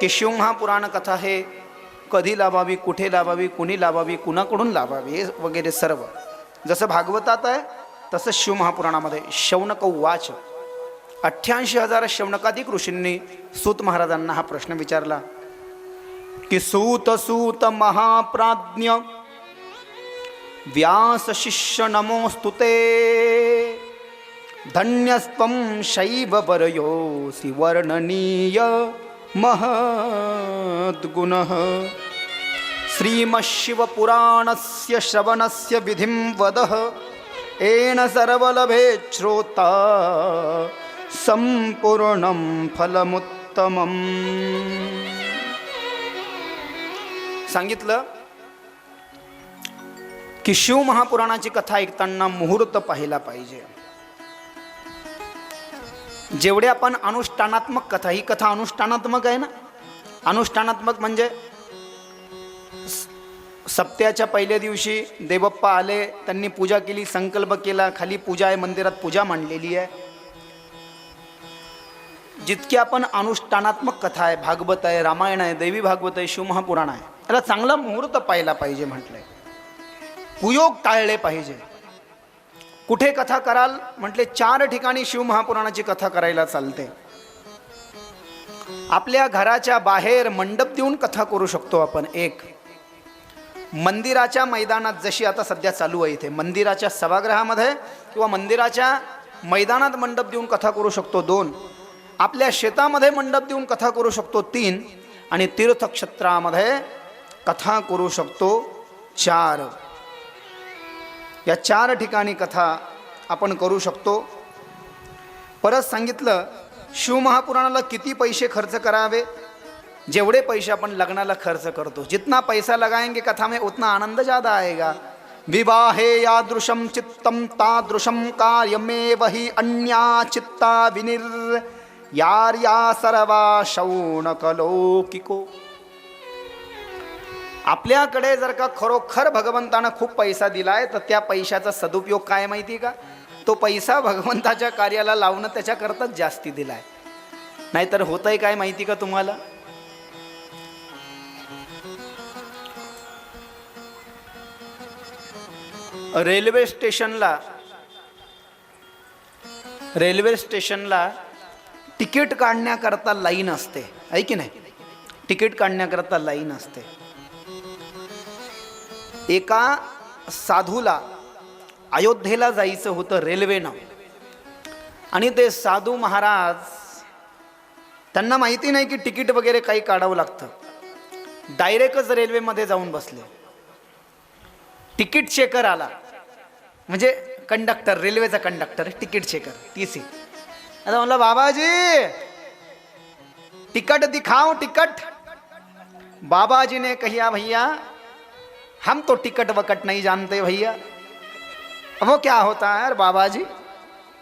की शिवमहापुराण कथा हे कधी लावावी कुठे लावावी कुणी लावावी कुणाकडून लावावी हे वगैरे सर्व. जसं भागवतात आहे तसं शिव महापुराणामध्ये शौनक वाच अठ्ठ्याऐंशी हजार शौनकाधिक ऋषींनी सूत महाराजांना हा प्रश्न विचारला. की सूत सूत महाप्राज्ञ व्यास शिष्य नमोस्तुते धन्यस्त्वं शैव वरयोसि वर्णनीय. महद्गुणः श्रीमशिवपुराणस्य श्रवणस्य विधिं वदः। येन सर्वलभे श्रोता सम्पूर्णं फलमुत्तमम्। सांगितलं की शिव महापुराणाची कथा ऐकताना मुहूर्त पाहिला पाहिजे। जेवढे आपण अनुष्ठानात्मक कथा ही कथा अनुष्ठानात्मक आहे ना? अनुष्ठानात्मक म्हणजे स- सप्त्याच्या पहिल्या दिवशी देवप्पा आले त्यांनी पूजा केली संकल्प केला खाली पूजा आहे मंदिरात पूजा मांडलेली आहे. जितकी आपण अनुष्ठानात्मक कथा आहे भागवत आहे रामायण आहे देवी भागवत आहे शिवमहापुराण आहे याला चांगला मुहूर्त पाहिला पाहिजे म्हटलंय. कुयोग टाळले पाहिजे. कुठे कथा कराल? म्हटले चार ठिकाणी शिवमहापुराणाची कथा करायला चालते. आपल्या घराच्या बाहेर मंडप देऊन कथा करू शकतो आपण एक. मंदिराच्या मैदानात जशी आता सध्या चालू आहे इथे मंदिराच्या सभागृहामध्ये किंवा मंदिराच्या मैदानात मंडप देऊन कथा करू शकतो दोन. आपल्या शेतामध्ये मंडप देऊन कथा करू शकतो तीन. आणि तीर्थक्षेत्रामध्ये कथा करू शकतो चार. या चार ठिकाणी कथा आपण करू शकतो. परत सांगितलं शिवमहापुराणाला किती पैसे खर्च करावे? जेवढे पैसे आपण लग्नाला खर्च करतो. जितना पैसा लगाएंगे कथा में उतना आनंद ज़्यादा आएगा. विवाहे यादृशम चित्तम तादृशम कार्यमेव वही अन्या चित्ता विनिर। यार्या सर्वा शौनकलौकिको। आपल्याकडे जर का खरोखर भगवंतानं खूप पैसा दिलाय तर त्या पैशाचा सदुपयोग काय माहिती का? तो पैसा भगवंताच्या कार्याला लावणं त्याच्याकरताच जास्ती दिलाय. नाहीतर होतंय काय माहिती का तुम्हाला? रेल्वे स्टेशनला रेल्वे स्टेशनला तिकीट काढण्याकरता लाईन असते. आहे की नाही? तिकीट काढण्याकरता लाईन असते. एका साधूला अयोध्येला जायचं होतं रेल्वेनं. आणि ते साधू महाराज त्यांना माहिती नाही की तिकीट वगैरे काही काढावं लागतं. डायरेक्टच रेल्वेमध्ये जाऊन बसले. तिकीट चेकर आला. म्हणजे कंडक्टर रेल्वेचा conductor ticket checker T C आता म्हणलं बाबाजी टिकट दिखाओ टिकट बाबाजी ने कहिया भैया हम तो टिकट वकट नहीं जानते भैया। वो क्या होता है बाबा जी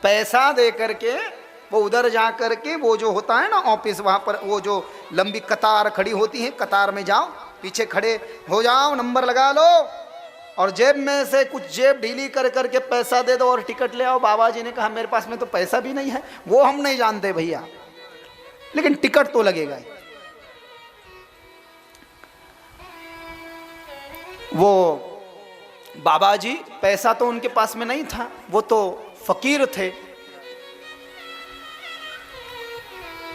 पैसा दे करके, वो उधर जा करके, वो जो होता है ना ऑफ़िस, वहाँ पर वो जो लंबी कतार खड़ी होती है, कतार में जाओ, पीछे खड़े हो जाओ, नंबर लगा लो और जेब में से कुछ जेब ढीली कर करके पैसा दे दो और टिकट ले आओ। बाबा जी ने कहा, मेरे पास में तो पैसा भी नहीं है, वो हम नहीं जानते भैया। लेकिन टिकट तो लगेगा ही। वो बाबा जी पैसा तो उनके पास में नहीं था, वो तो फकीर थे।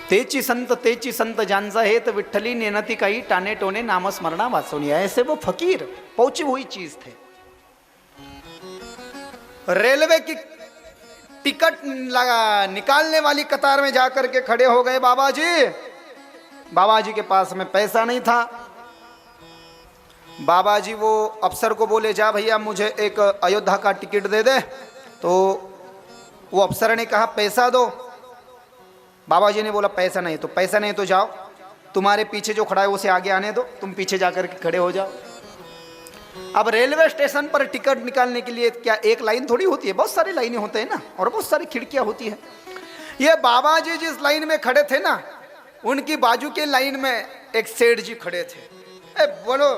तेची संत तेची संत ज्यांचा हे तर विठ्ठली नेनती काही, टाने टोने नामस्मरणा वाचवणी ऐसे वो फकीर, पहुँची हुई चीज़ थे। रेलवे की टिकट लगा, निकालने वाली कतार में जाकर के खड़े हो गए बाबा जी बाबा जी के पास में पैसा नहीं था। बाबा जी वो अफसर को बोले, जा भैया, मुझे एक अयोध्या का टिकट दे दे। तो वो अफसर ने कहा, पैसा दो। बाबा जी ने बोला, पैसा नहीं तो पैसा नहीं तो जाओ। तुम्हारे पीछे जो खड़ा है, उसे आगे आने दो। तुम पीछे जाकर खड़े हो जाओ। अब रेलवे स्टेशन पर टिकट निकालने के लिए क्या एक लाइन थोड़ी होती है? बहुत सारी लाइनें होते हैं ना, और बहुत सारी खिड़कियाँ होती है। ये बाबा जी जिस लाइन में खड़े थे ना, उनकी बाजू के लाइन में एक सेठ जी खड़े थे। ए, बोलो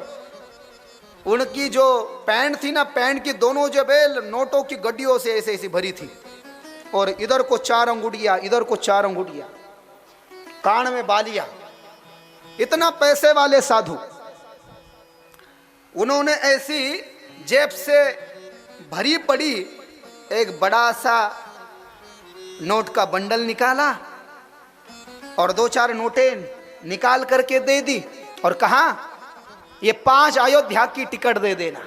उनकी जो पैंट थी ना, पैंट की दोनों जो जबेल नोटों की गड्डियों से ऐसे ऐसी भरी थी। और इधर को चार अंगुटिया इधर को चार अंगुटिया कान में बालिया। इतना पैसे वाले साधु। उन्होंने ऐसी जेब से भरी पड़ी, एक बड़ा सा नोट का बंडल निकाला और दो चार नोटें निकाल करके दे दी। और कहा ये पाँच अयोध्या की टिकट दे देना।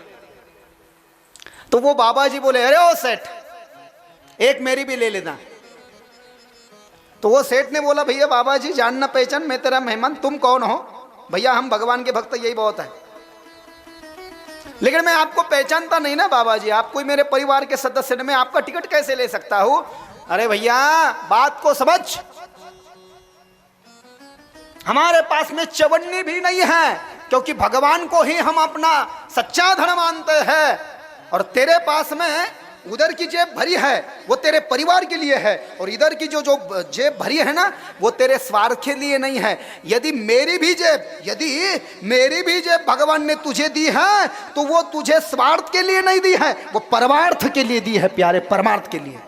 तो वो बाबा जी बोले, अरे ओ सेठ, एक मेरी भी ले लेना। तो वो सेठ ने बोला, भैया बाबा जी जानना पहचान, मैं तेरा मेहमान, तुम कौन हो? भैया, हम भगवान के भक्त, यही बहुत है। लेकिन मैं आपको पहचानता नहीं ना बाबा जी आप कोई मेरे परिवार के सदस्य ने मैं आपका टिकट कैसे ले सकता हूँ? अरे भैया, बात को समझ। हमारे पास में चवन्नी भी नहीं है। क्योंकि भगवान को ही हम अपना सच्चा धन मानते हैं। और तेरे पास में उधर की जेब भरी है, वो तेरे परिवार के लिए है। और इधर की जो जो जेब भरी है ना, वो तेरे स्वार्थ के लिए नहीं है। यदि मेरी भी जेब, यदि मेरी भी जेब भगवान ने तुझे दी है तो वो तुझे स्वार्थ के लिए नहीं दी है, वो परमार्थ के लिए दी है, प्यारे, परमार्थ के लिए।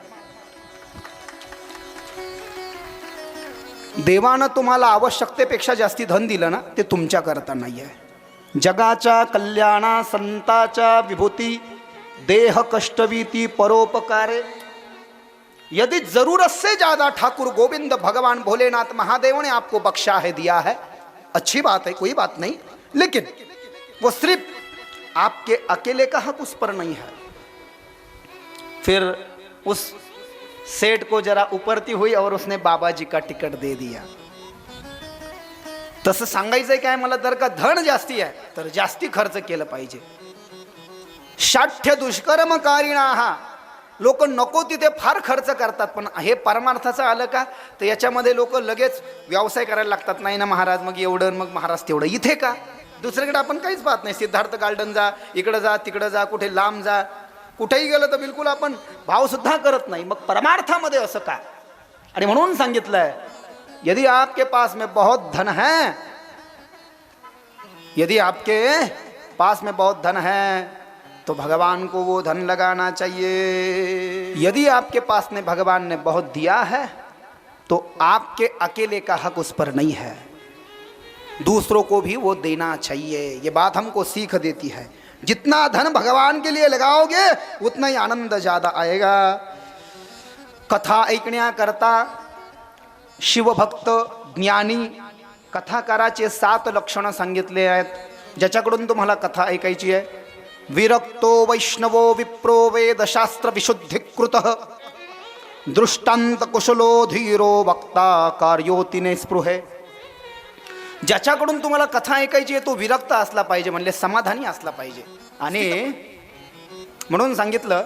देवानं तुम्हाला आवश्यकतेपेक्षा जास्ती धन दिलं ना ते तुमच्या करता नाही आहे जगाच्या कल्याणा संताच्या विभूती देह कष्टवीती परोपकारे. यदि जरूरत से ज्यादा ठाकुर गोविंद भगवान भोलेनाथ महादेव ने आपको बख्शा है दिया है अच्छी बात है कोई बात नहीं लेकिन वो सिर्फ आपके अकेले का हक उस पर नहीं है। फिर उस सेठ को जरा उपरती हुई और उसने बाबाजी का तिकट दे दिया। तसं सांगायचंय काय मला जर का धन जास्ती आहे तर जास्ती खर्च केलं पाहिजे. शाठ्य दुष्कर्मकारिणा हा लोक नको तिथे फार खर्च करतात पण हे परमार्थाचं आलं का? तर याच्यामध्ये लोक लगेच व्यवसाय करायला लागतात. नाही ना महाराज मग एवढं मग महाराज तेवढं. इथे का? दुसरीकडे आपण काहीच पाहत नाही. सिद्धार्थ गार्डन जा इकडं जा तिकडं जा कुठे लांब जा. कुठेही गेलं तर बिलकुल आपण भावसुद्धा करत नाही. मग परमार्थामध्ये असं का आणि म्हणून यदि आपके पास में बहुत धन है, यदि आपके पास में बहुत धन है तो भगवान को वो धन लगाना चाहिए। यदि आपके पास में भगवान ने बहुत दिया है तो आपके अकेले का हक उस पर नहीं है। दूसरों को भी वो देना चाहिए। ये बात हमको सीख देती है। जितना धन भगवान के लिए लगाओगे उतना ही आनंद ज़्यादा आएगा। कथा ऐकण्याकरता शिवभक्त ज्ञानी कथाकाराचे सात लक्षणं सांगितले आहेत ज्याच्याकडून तुम्हाला कथा ऐकायची आहे. विरक्तो वैष्णवो विप्रो वेदशास्त्र विशुद्धीकृत दृष्टांत कुशलो धीरो वक्ता कार्योतीने स्पृहे। ज्याच्याकडून तुम्हाला कथा ऐकायची आहे तो विरक्त असला पाहिजे म्हणले समाधानी असला पाहिजे. आणि म्हणून सांगितलं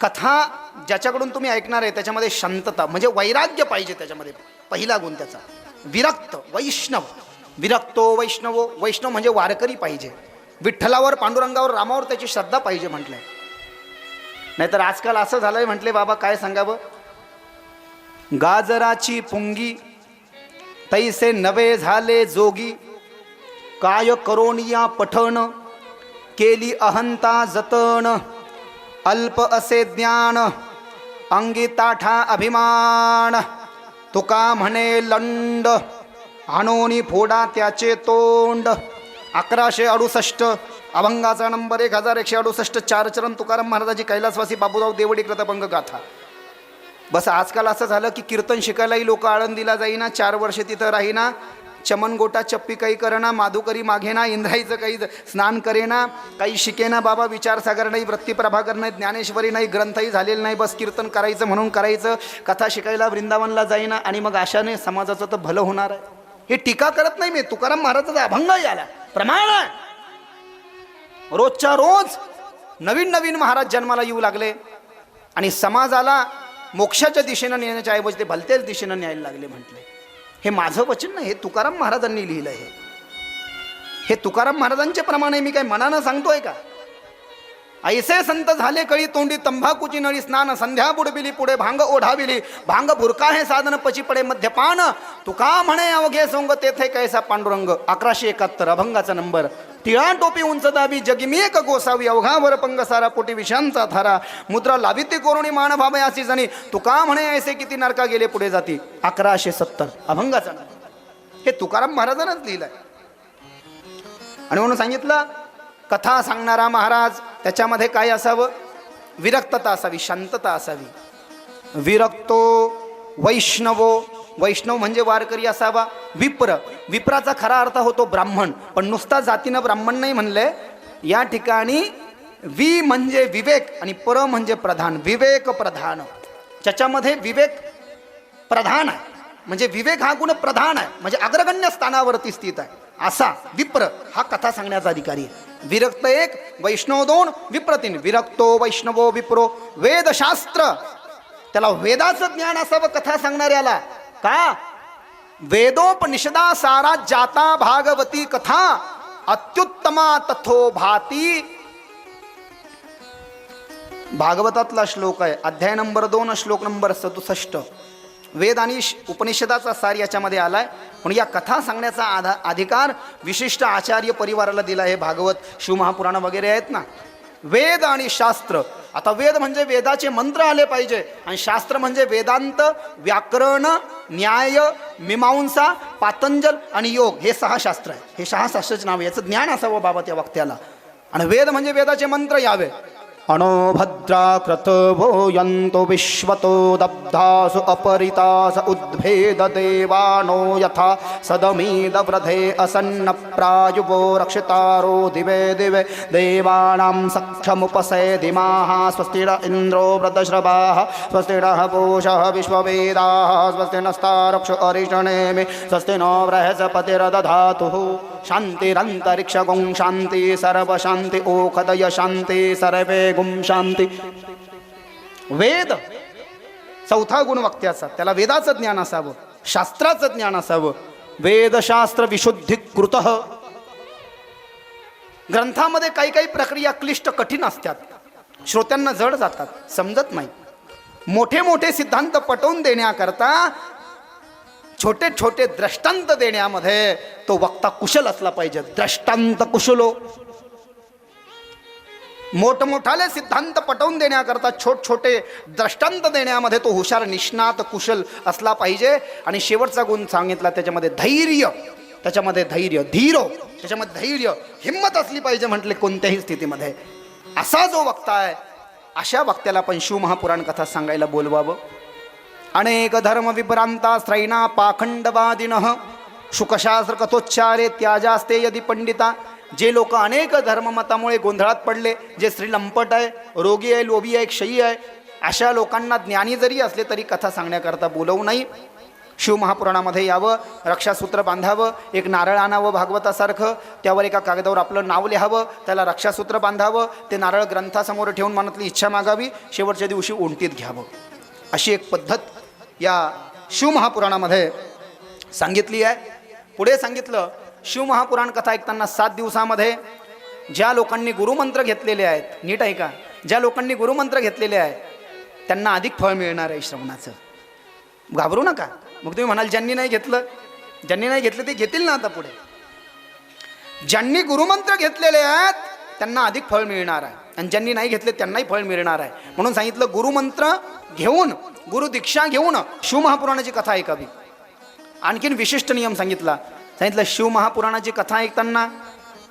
कथा ज्याच्याकडून तुम्ही ऐकणार आहे त्याच्यामध्ये शांतता म्हणजे वैराग्य पाहिजे त्याच्यामध्ये पहिला गुण त्याचा. विरक्त वैष्णव. विरक्तो वैष्णव वैष्णव म्हणजे वारकरी पाहिजे. विठ्ठलावर पांडुरंगावर रामावर त्याची श्रद्धा पाहिजे म्हटलंय. नाहीतर आजकाल असं झालंय म्हटले बाबा काय सांगावं? गाजराची पुंगी तैसे नवे झाले जोगी। काय करोनिया पठण केली अहंता जतन। अल्प असे ज्ञान अंगी ताठा अभिमान। तुका म्हणे लंड आणोनी फोडा त्याचे तोंड। अकराशे अडुसष्ट अभंगाचा नंबर एक हजार एकशे अडुसष्ट चार चरण तुकाराम महाराजाची कैलासवासी बाबूराव देवडी कृतभंग गाथा बस आजकाल असं झालं की कीर्तन शिकायलाही लोक आळंदीला जाईना चार वर्ष तिथं राहीना चमन गोटा चप्पी काही करणा माधुकरी मागेना इंद्राईचं काही स्नान करेना काही शिकेना बाबा विचारसागर नाही वृत्तीप्रभाकर नाही ज्ञानेश्वरी नाही ग्रंथही झालेला नाही बस कीर्तन करायचं म्हणून करायचं कथा शिकायला वृंदावनला जाईना आणि मग अशाने समाजाचं तर भलं होणार आहे. हे टीका करत नाही मी तुकाराम महाराजाचा अभंग याला. प्रमाण आहे. रोजच्या रोज नवीन नवीन महाराज जन्माला येऊ लागले आणि समाजाला मोक्षाच्या दिशेनं नेण्याच्या ऐवजी ते भलत्याच दिशेनं न्यायला लागले म्हटले. हे माझं वचन नाही हे तुकाराम महाराजांनी लिहिलं आहे हे तुकाराम महाराजांचे प्रमाणे मी काय मनानं सांगतोय का? ऐसे संत झाले कळी तोंडी तंबाखूची नळी स्नान संध्या बुडबिली पुढे भांग ओढाविली. भांग भुरका हे साधन पची पडे मध्यपान तुका म्हणे अवघे सोंग तेथे कैसा पांडुरंग? अकराशे एकाहत्तर अभंगाचा नंबर. टिळा टोपी उंच दाबी जगिमी एक गोसावी अवघावर पंग सारा पोटी विषांचा थारा. मुद्रा लाविती कोरोणी मान भावे अशी जणी. तुका म्हणे ऐसे किती नरका गेले पुढे जाती. अकराशे सत्तर. अभंगाचा हे तुकाराम महाराजांनाच लिहिलंय. आणि म्हणून सांगितलं कथा सांगणारा महाराज त्याच्यामध्ये काय असावं? विरक्तता असावी शांतता असावी. विरक्तो वैष्णवो वैष्णव म्हणजे वारकरी असावा. विप्र विप्राचा खरा अर्थ होतो ब्राह्मण. पण नुसता जातीनं ब्राह्मण नाही म्हणले. या ठिकाणी वि म्हणजे विवेक आणि पर म्हणजे प्रधान. विवेक प्रधान. ज्याच्यामध्ये विवेक प्रधान आहे. म्हणजे विवेक हा गुण प्रधान आहे. म्हणजे अग्रगण्य स्थानावरती स्थित आहे. असा विप्र हा कथा सांगण्याचा अधिकारी आहे. विरक्त एक वैष्णव दोन विप्र तीन. विरक्तो वैष्णवो विप्रो. वेदशास्त्र. त्याला वेदाचं ज्ञान असावं कथा सांगणाऱ्याला. का? वेदोपनिषदा सारा जाता भागवती कथा अत्युत्तमा तथो भाती. भागवतातला श्लोक आहे. अध्याय नंबर दोन श्लोक नंबर सदुसष्ट. वेद आणि उपनिषदाचा सार याच्यामध्ये आलाय. पण या कथा सांगण्याचा आधा अधिकार विशिष्ट आचार्य परिवाराला दिला आहे भागवत. शिवमहापुराण वगैरे आहेत ना? वेद आणि शास्त्र. आता वेद म्हणजे वेदाचे मंत्र आले पाहिजे. आणि शास्त्र म्हणजे वेदांत व्याकरण न्याय मीमांसा पातंजल आणि योग. हे सहा शास्त्र आहे हे सहा शास्त्राचे नाव याचं ज्ञान असावं बाबा त्या वक्त्याला. आणि वेद म्हणजे वेदाचे मंत्र यावे. अणोभद्राकृतभो यन्तो विश्वतो दब्धासु अपरितास उद्भेददेवानो यथा सदमीदव्रधे असन्नप्रायुवो रक्षितारो दिवे दिवे देवानां सक्षमुपसेदिमाः स्वस्तिर इन्द्रो व्रतश्रवाः स्वस्तिरः पूषः विश्ववेदाः स्वस्ति नस्तारक्ष अरिषणेमि स्वस्ति नो बृहस्पतिरदधातुः शान्तिरन्तरिक्षगुं शान्ति सर्वशान्ति ओखदय शान्ति सर्वे गुम शान्ति। वेद चौथा गुण वक्त्याचा त्याला वेदाचं ज्ञान असावं शास्त्राचं ज्ञान असावं। वेदशास्त्र विशुद्धीकृत। ग्रंथामध्ये काही काही प्रक्रिया क्लिष्ट कठीण असतात श्रोत्यांना जड जातात समजत नाही। मोठे मोठे सिद्धांत पटवून देण्याकरता छोटे छोटे दृष्टांत देण्यामध्ये तो वक्ता कुशल असला पाहिजे. दृष्टांत कुशलो. मोठमोठाले सिद्धांत पटवून देण्याकरता छोट छोटे दृष्टांत देण्यामध्ये तो हुशार निष्णात कुशल असला पाहिजे. आणि शेवटचा गुण सांगितला त्याच्यामध्ये धैर्य. त्याच्यामध्ये धैर्य धीरो. त्याच्यामध्ये धैर्य हिंमत असली पाहिजे म्हटले कोणत्याही स्थितीमध्ये. असा जो वक्ता आहे अशा वक्त्याला पण शिवमहापुराण कथा सांगायला बोलवावं. अनेक धर्म विभ्रांता स्त्रैना पाखंडवादिन शुकशास्त्र कथोच्चारे त्याजास्ते यदि पंडिता जे लोक अनेक धर्ममतामुळे गोंधळात पडले जे स्त्री लंपट आहे रोगी आहे लोभी आहे क्षयी आहे अशा लोकांना ज्ञानी जरी असले तरी कथा सांगण्याकरता बोलवू नाही शिवमहापुराणामध्ये यावं रक्षासूत्र बांधावं एक नारळ आणावं भागवतासारखं त्यावर एका कागदावर आपलं नाव लिहावं त्याला रक्षासूत्र बांधावं ते नारळ ग्रंथासमोर ठेवून मनातली इच्छा मागावी शेवटच्या दिवशी उंटीत घ्यावं. अशी एक पद्धत या शिवमहापुराणामध्ये सांगितली आहे. पुढे सांगितलं शिवमहापुराण कथा ऐकताना सात दिवसामध्ये ज्या लोकांनी गुरुमंत्र घेतलेले आहेत नीट ऐका ज्या लोकांनी गुरुमंत्र घेतलेले आहेत त्यांना अधिक फळ मिळणार आहे श्रवणाचं. घाबरू नका. मग तुम्ही म्हणाल ज्यांनी नाही घेतलं ज्यांनी नाही घेतलं ते घेतील ना आता पुढे. ज्यांनी गुरुमंत्र घेतलेले आहेत त्यांना अधिक फळ मिळणार आहे. आणि ज्यांनी नाही घेतले त्यांनाही फळ मिळणार आहे. म्हणून सांगितलं गुरुमंत्र घेऊन गुरुदीक्षा घेऊन शिवमहापुराणाची कथा ऐकावी. आणखीन विशिष्ट नियम सांगितला. सांगितलं शिवमहापुराणाची कथा ऐकताना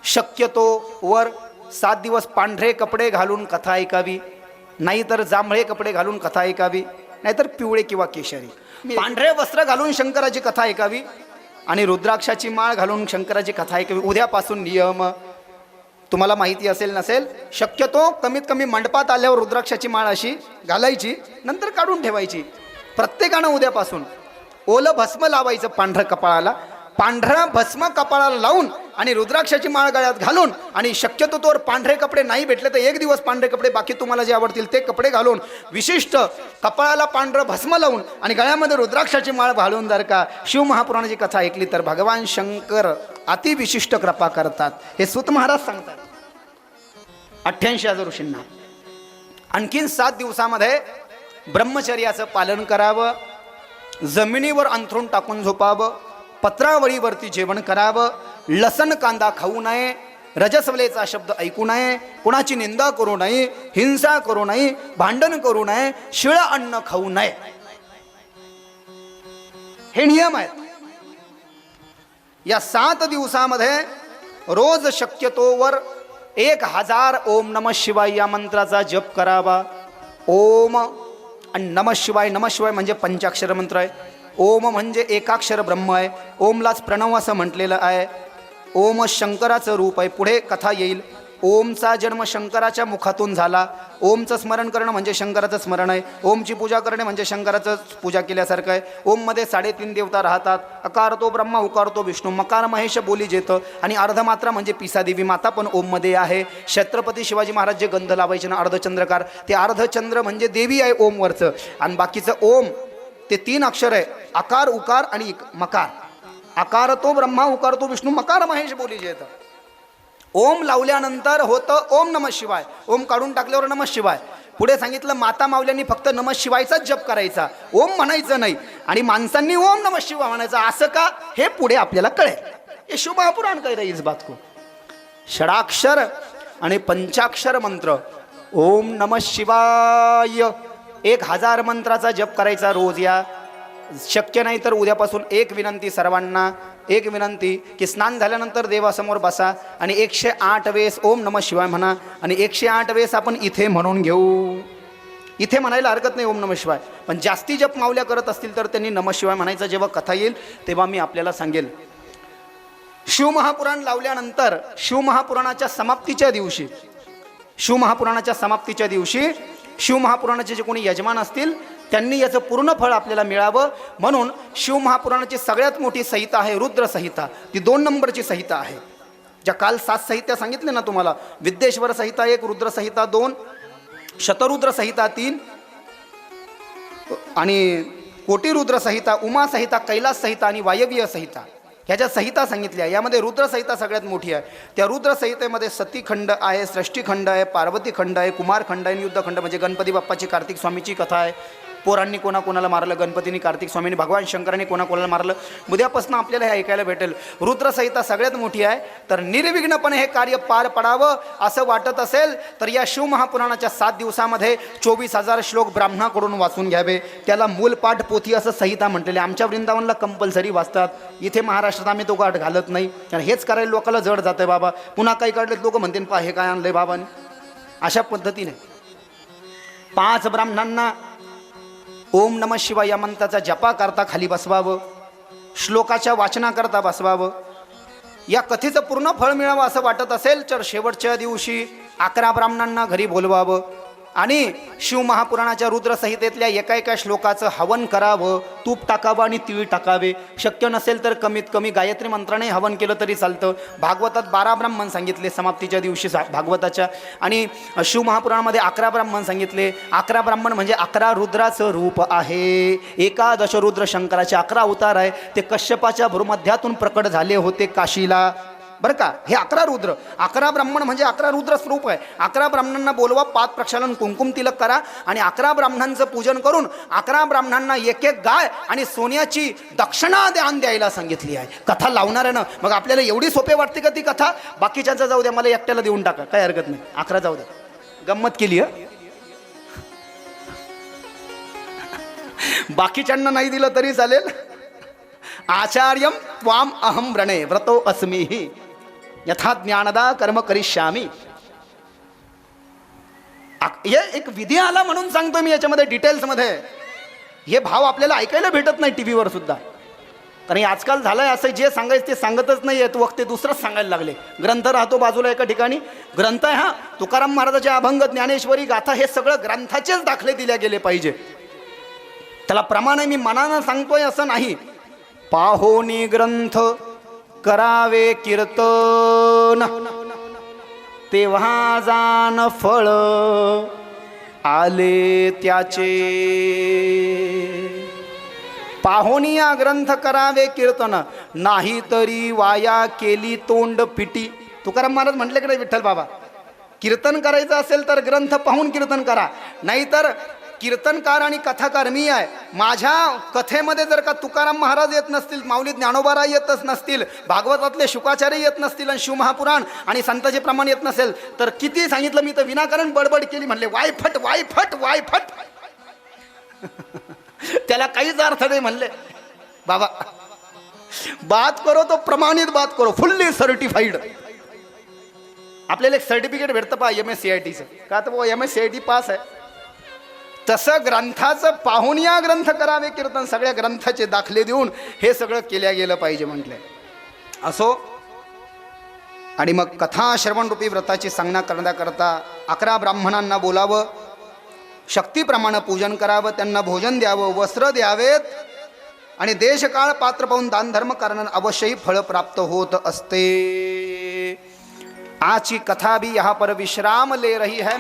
शक्यतो वर सात दिवस पांढरे कपडे घालून कथा ऐकावी. नाहीतर जांभळे कपडे घालून कथा ऐकावी. नाहीतर पिवळे किंवा केशरी. पांढरे वस्त्र घालून शंकराची कथा ऐकावी आणि रुद्राक्षाची माळ घालून शंकराची कथा ऐकावी. उद्यापासून नियम तुम्हाला माहिती असेल नसेल शक्यतो कमीत कमी मंडपात आल्यावर रुद्राक्षाची माळ अशी घालायची नंतर काढून ठेवायची. प्रत्येकानं उद्यापासून ओलं भस्म लावायचं पांढरं कपाळाला पांढरा भस्म कपाळाला लावून आणि रुद्राक्षाची माळ गळ्यात घालून आणि शक्यतो तोवर पांढरे कपडे नाही भेटले तर एक दिवस पांढरे कपडे बाकी तुम्हाला जे आवडतील ते कपडे घालून विशिष्ट कपाळाला पांढरं भस्म लावून आणि गळ्यामध्ये रुद्राक्षाची माळ घालून जर का शिवमहापुराणाची कथा ऐकली तर भगवान शंकर अतिविशिष्ट कृपा करतात. हे सुत महाराज सांगतात. अठ्ठ्याऐंशी हजार ऋषींना. आणखीन सात दिवसामध्ये ब्रह्मचर्याचं पालन करावं. जमिनीवर अंथरूण टाकून झोपावं. पत्रावळीवरती जेवण करावं. लसण कांदा खाऊ नये. रजस्वलेचा शब्द ऐकू नये. कुणाची निंदा करू नये. हिंसा करू नये. भांडण करू नये. शिळ अन्न खाऊ नये. हे नियम आहेत. या सात दिवसामध्ये रोज शक्यतोवर एक हजार ओम नम शिवाय या मंत्राचा जप करावा. ओम आणि नम शिवाय नम शिवाय म्हणजे पंचाक्षर मंत्र आहे. ओम म्हणजे एकाक्षर ब्रह्म आहे. ओमलाच प्रणव असं म्हटलेलं आहे. ओम शंकराचं रूप आहे. पुढे कथा येईल. ओमचा जन्म शंकराच्या मुखातून झाला. ओमचं स्मरण करणं म्हणजे शंकराचं स्मरण आहे. ओमची पूजा करणे म्हणजे शंकराचं पूजा केल्यासारखं आहे. ओममध्ये साडेतीन देवता राहतात. अकार तो ब्रह्मा उकार तो विष्णू. मकार महेश बोली जेतं आणि अर्धमात्रा म्हणजे पिसादेवी माता पण ओममध्ये आहे. छत्रपती शिवाजी महाराज जे गंध लावायचे ना अर्धचंद्रकार ते अर्धचंद्र म्हणजे देवी आहे ओमवरचं. आणि बाकीचं ओम ते तीन अक्षर आहे. आकार उकार आणि इक- मकार. आकार तो ब्रह्मा उकार तो विष्णू मकार महेश बोली जे ओम लावल्यानंतर होतं ओम नम शिवाय. ओम काढून टाकल्यावर नम शिवाय. पुढे सांगितलं माता मावल्यांनी फक्त नम शिवायचाच जप करायचा. ओम म्हणायचं नाही. आणि माणसांनी ओम नम शिवाय म्हणायचं. असं का? हे पुढे आपल्याला कळेल. हे शुभापुराण काय इस बात को. षडाक्षर आणि पंचाक्षर मंत्र. ओम नम शिवाय. एक हजार मंत्राचा जप करायचा रोज या. शक्य नाही तर उद्यापासून एक विनंती सर्वांना एक विनंती की स्नान झाल्यानंतर देवासमोर बसा आणि एकशे आठ वेळेस ओम नम शिवाय म्हणा आणि एकशे आठ वेळेस आपण इथे म्हणून घेऊ. इथे म्हणायला हरकत नाही ओम नम शिवाय. पण जास्ती जप मावल्या करत असतील तर त्यांनी नम शिवाय म्हणायचं जेव्हा कथा येईल तेव्हा मी आपल्याला सांगेल. शिवमहापुराण लावल्यानंतर शिवमहापुराणाच्या समाप्तीच्या दिवशी शिवमहापुराणाच्या समाप्तीच्या दिवशी शिवमहापुराणाचे जे कोणी यजमान असतील त्यांनी याचं पूर्ण फळ आपल्याला मिळावं. म्हणून शिवमहापुराणाची सगळ्यात मोठी संहिता आहे रुद्र संहिता. ती दोन नंबरची संहिता आहे. ज्या काल सात संहित्या सांगितले ना तुम्हाला विद्येश्वर संहिता एक रुद्र संहिता दोन शतरुद्र संहिता तीन आणि कोटीरुद्र संहिता उमा संहिता कैलास संहिता आणि वायवीय संहिता. ह्याच्या संहिता सांगितल्या यामध्ये रुद्रसंहिता सगळ्यात मोठी आहे. त्या रुद्रसंहितेमध्ये सतीखंड आहे सृष्टीखंड आहे पार्वती खंड आहे कुमारखंड आहे युद्धखंड म्हणजे गणपती बाप्पाची कार्तिक स्वामीची कथा आहे. पोरांनी कोणाकोणाला मारलं गणपतीने कार्तिक स्वामीने भगवान शंकरांनी कोणाकोणाला मारलं? उद्यापासून आपल्याला हे ऐकायला भेटेल. रुद्रसंहिता सगळ्यात मोठी आहे. तर निर्विघ्नपणे हे कार्य पार पडावं असं वाटत असेल तर या शिवमहापुराणाच्या सात दिवसामध्ये चोवीस हजार श्लोक ब्राह्मणाकडून वाचून घ्यावे. त्याला मूलपाठ पोथी असं संहिता म्हटलेली आमच्या वृंदावनला कंपल्सरी वाचतात. इथे महाराष्ट्रात आम्ही तो गाठ घालत नाही. कारण हेच करायला लोकांना जड जातं आहे बाबा. पुन्हा काही काढले लोक म्हणतील पा हे काय आणलंय बाबाने? अशा पद्धतीने. पाच ब्राह्मणांना ओम नम शिवाय या मंत्राचा जपा करता खाली बसवावं. श्लोकाच्या वाचनाकरता बसवावं. या कथेचं पूर्ण फळ मिळावं असं वाटत असेल तर शेवटच्या दिवशी अकरा ब्राह्मणांना घरी बोलवावं. आणि शिवमहापुराणाच्या रुद्रसंहितेतल्या एका एका श्लोकाचं हवन करावं तूप टाकावं आणि तिळ टाकावे. शक्य नसेल तर कमीत कमी गायत्री मंत्राने हवन केलं तरी चालतं. भागवतात बारा ब्राह्मण सांगितले समाप्तीच्या दिवशी सा- भागवताच्या. आणि शिवमहापुराणामध्ये अकरा ब्राह्मण सांगितले. अकरा ब्राह्मण म्हणजे अकरा रुद्राचं रूप आहे. एकादश रुद्र शंकराचे अकरा अवतार आहे. ते कश्यपाच्या भूमध्यातून प्रकट झाले होते काशीला. बरं का? हे अकरा रुद्र. अकरा ब्राह्मण म्हणजे अकरा रुद्र स्वरूप आहे. अकरा ब्राह्मणांना बोलवा पाच प्रक्षालन कुंकुम तिलक करा आणि अकरा ब्राह्मणांचं पूजन करून अकरा ब्राह्मणांना एक एक गाय आणि सोन्याची दक्षिणा द्यान द्यायला सांगितली आहे. कथा लावणाऱ्यानं मग आपल्याला एवढी सोपे वाटते का ती कथा? बाकीच्यांचं जाऊ द्या मला एकट्याला देऊन टाका. काय हरकत नाही. अकरा जाऊ द्या. गंमत केली आहे बाकीच्यांना नाही दिलं तरी चालेल. आचार्यम त्वाम अहम रणे व्रतो अस्मीही यथा ज्ञानदा कर्म करिष्यामी. हे एक विधी आला म्हणून सांगतो मी याच्यामध्ये डिटेल्समध्ये. हे भाव आपल्याला ऐकायला भेटत नाही टी व्हीवर सुद्धा. कारण आजकाल झालंय असं जे सांगायचं ते सांगतच नाही आहेत वक्ते दुसरंच सांगायला लागले. ग्रंथ राहतो बाजूला एका ठिकाणी. ग्रंथ आहे हा तुकाराम महाराजाचे अभंग ज्ञानेश्वरी गाथा हे सगळं ग्रंथाचेच दाखले दिले गेले पाहिजे. त्याला प्रमाण मी मनानं सांगतोय असं नाही. पाहोनी ग्रंथ करावे कीर्तन. तेव्हा जाण फळ आले त्याचे. पाहोनिया ग्रंथ करावे कीर्तन. नाही तरी वाया केली तोंड पिटी. तुकाराम महाराज म्हटले की विठ्ठल बाबा? कीर्तन करायचं असेल तर ग्रंथ पाहून कीर्तन करा. नाहीतर कीर्तनकार आणि कथाकार मी आहे. माझ्या कथेमध्ये जर का तुकाराम महाराज येत नसतील माऊली ज्ञानोबारा येतच नसतील भागवतातले शुकाचार्य येत नसतील आणि शिवमहापुराण आणि संताचे प्रमाण येत नसेल तर किती सांगितलं मी तर विनाकारण बडबड केली म्हणले वायफट वायफट वायफट. त्याला काहीच अर्थ नाही म्हणले. बाबा बात करो तो प्रमाणित बात करो फुल्ली सर्टिफाईड आपल्याला एक सर्टिफिकेट भेटतं पहा एम एस सी आय टीचं का तर M S C I T pass आहे. तसं ग्रंथाचं पाहून या ग्रंथ करावे कीर्तन सगळ्या ग्रंथाचे दाखले देऊन हे सगळं केल्या गेलं पाहिजे म्हटलंय असो. आणि मग कथा श्रवणरूपी व्रताची सांगना करण्याकरता अकरा ब्राह्मणांना बोलावं शक्तीप्रमाणे पूजन करावं त्यांना भोजन द्यावं वस्त्र द्यावेत आणि देशकाळ पात्र पाहून दानधर्म करणं अवश्यही फळ प्राप्त होत असते. आची कथा भी यहाँ पर विश्राम ले रही है.